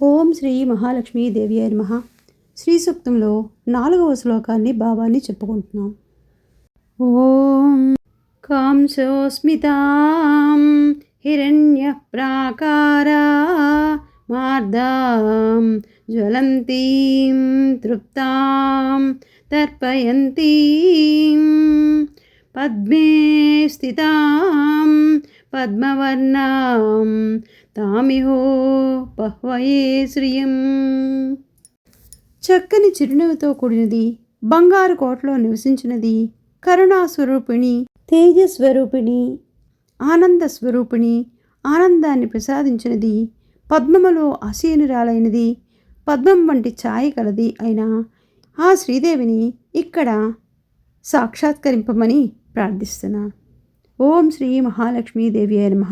ఓం శ్రీ మహాలక్ష్మీదేవి అయి నమ. శ్రీ సూక్తంలో నాలుగవ శ్లోకాన్ని భావాన్ని చెప్పుకుంటున్నాం. ఓం కాంసోస్మితాం హిరణ్య ప్రాకారా మార్దాం జ్వలంతీం తృప్తాం తర్పయంతీం పద్మే స్థితాం పద్మవర్ణాం. తామిహో బహ్వయే శ్రియం. చక్కని చిరునవ్వుతో కూడినది బంగారు కోటలో నివసించినది కరుణాస్వరూపిణి తేజస్వరూపిణి ఆనంద స్వరూపిణి ఆనందాన్ని ప్రసాదించినది పద్మములో అసీనురాలైనది పద్మం వంటి ఛాయ కలది అయిన ఆ శ్రీదేవిని ఇక్కడ సాక్షాత్కరింపమని ప్రార్థిస్తున్నాను ఓం శ్రీ మహాలక్ష్మీదేవి అయి నమః